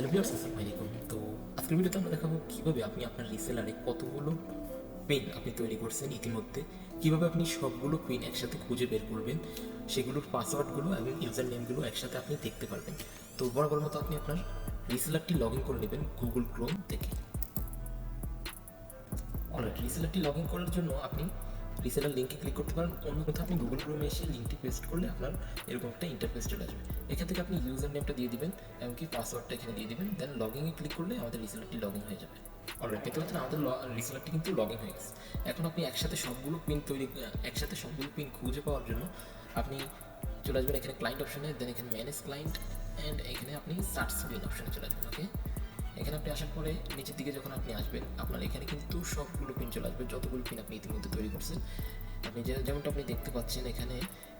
Hello viewers আসসালামু আলাইকুম তো আজকের ভিডিওতে আমরা দেখাবো কীভাবে আপনি আপনার রিসেলারে কতগুলো পেন আপনি তৈরি করছেন ইতিমধ্যে, কীভাবে আপনি সবগুলো পেন একসাথে খুঁজে বের করবেন, সেগুলোর পাসওয়ার্ডগুলো এবং ইউজার নেমগুলো একসাথে আপনি দেখতে পারবেন। তো বরাবর মতো আপনি আপনার রিসেলারটি লগ ইন করে নেবেন গুগল ক্রোম থেকে। অলরাইট রিসেলারটি লগ ইন করার জন্য আপনি রিসেলার লিঙ্কে ক্লিক করতে পারেন। অন্য কোথাও আপনি গুগল ক্রোমে এসে লিঙ্কটি পেস্ট করলে আপনার এরকম একটা ইন্টারফেস চলে আসবে। এখান থেকে আপনি ইউজার নেমটা দিয়ে দিবেন, এমনকি পাসওয়ার্ডটা এখানে দিয়ে দিবেন দেন লগ ইনে ক্লিক করলে আমাদের রিসেলারটি লগ ইন হয়ে যাবে। অলরাইট দেখতে পাচ্ছেন আমাদের রিসেলারটি কিন্তু লগ ইন হয়ে গেছে। এখন আপনি একসাথে সবগুলো পিন তৈরি একসাথে সবগুলো পিন খুঁজে পাওয়ার জন্য আপনি চলে আসবেন এখানে ক্লায়েন্ট অপশনে দেন এখানে ম্যানেজ ক্লায়েন্ট অ্যান্ড এখানে আপনি সার্চ পিন অপশনে চলে আসবেন ওকে এখানে আপনি আসার পরে নিচের দিকে যখন আপনি আসবেন, আপনার এখানে কিন্তু সবগুলো পিন চলে আসবে। যতগুলো পিন আপনি ইতিমধ্যে তৈরি করছেন। আপনি যেমনটা আপনি দেখতে পাচ্ছেন এখানে,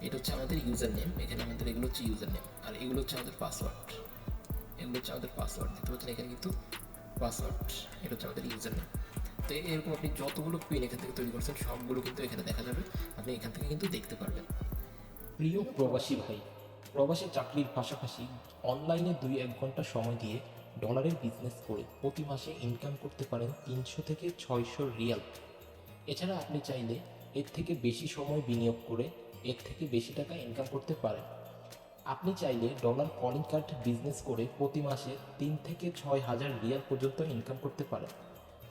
এটা হচ্ছে আমাদের ইউজার নেম এখানে আমাদের এগুলো হচ্ছে ইউজার নেম আর এগুলো হচ্ছে আমাদের পাসওয়ার্ড এগুলো হচ্ছে আমাদের পাসওয়ার্ড দেখতে পাচ্ছেন এখানে কিন্তু পাসওয়ার্ড এটা হচ্ছে আমাদের ইউজার নেম তো এরকম আপনি যতগুলো পিন এখান থেকে তৈরি করছেন, সবগুলো কিন্তু এখানে দেখা যাবে। আপনি এখান থেকে কিন্তু দেখতে পারবেন। প্রিয় প্রবাসী ভাই, প্রবাসী চাকরির পাশাপাশি অনলাইনে দুই এক ঘণ্টা সময় দিয়ে ডলারের বিজনেস করে প্রতি মাসে ইনকাম করতে পারেন তিনশো থেকে ছয়শো রিয়াল। এছাড়া আপনি চাইলে এর থেকে বেশি সময় বিনিয়োগ করে এর থেকে বেশি টাকা ইনকাম করতে পারেন। আপনি চাইলে ডলার কলিং কার্ড বিজনেস করে প্রতি মাসে তিন থেকে ছয় হাজার রিয়াল পর্যন্ত ইনকাম করতে পারেন।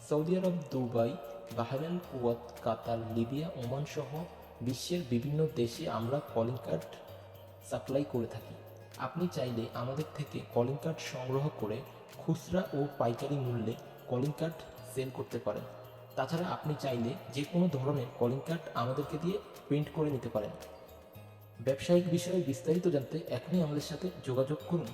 Saudi Arabia, Dubai, Bahrain, Kuwait, Qatar, Libya, Oman সহ বিশ্বের বিভিন্ন দেশে আমরা কলিং কার্ড সাপ্লাই করে থাকি। আপনি চাইলে আমাদের থেকে কলিং কার্ড সংগ্রহ করে খুচরা ও পাইকারি মূল্যে কলিং কার্ড সেল করতে পারেন। তাছাড়া আপনি চাইলে যে কোনো ধরনের কলিং কার্ড আমাদেরকে দিয়ে প্রিন্ট করে নিতে পারেন। ব্যবসায়িক বিষয়ে বিস্তারিত জানতে এখনই আমাদের সাথে যোগাযোগ করুন।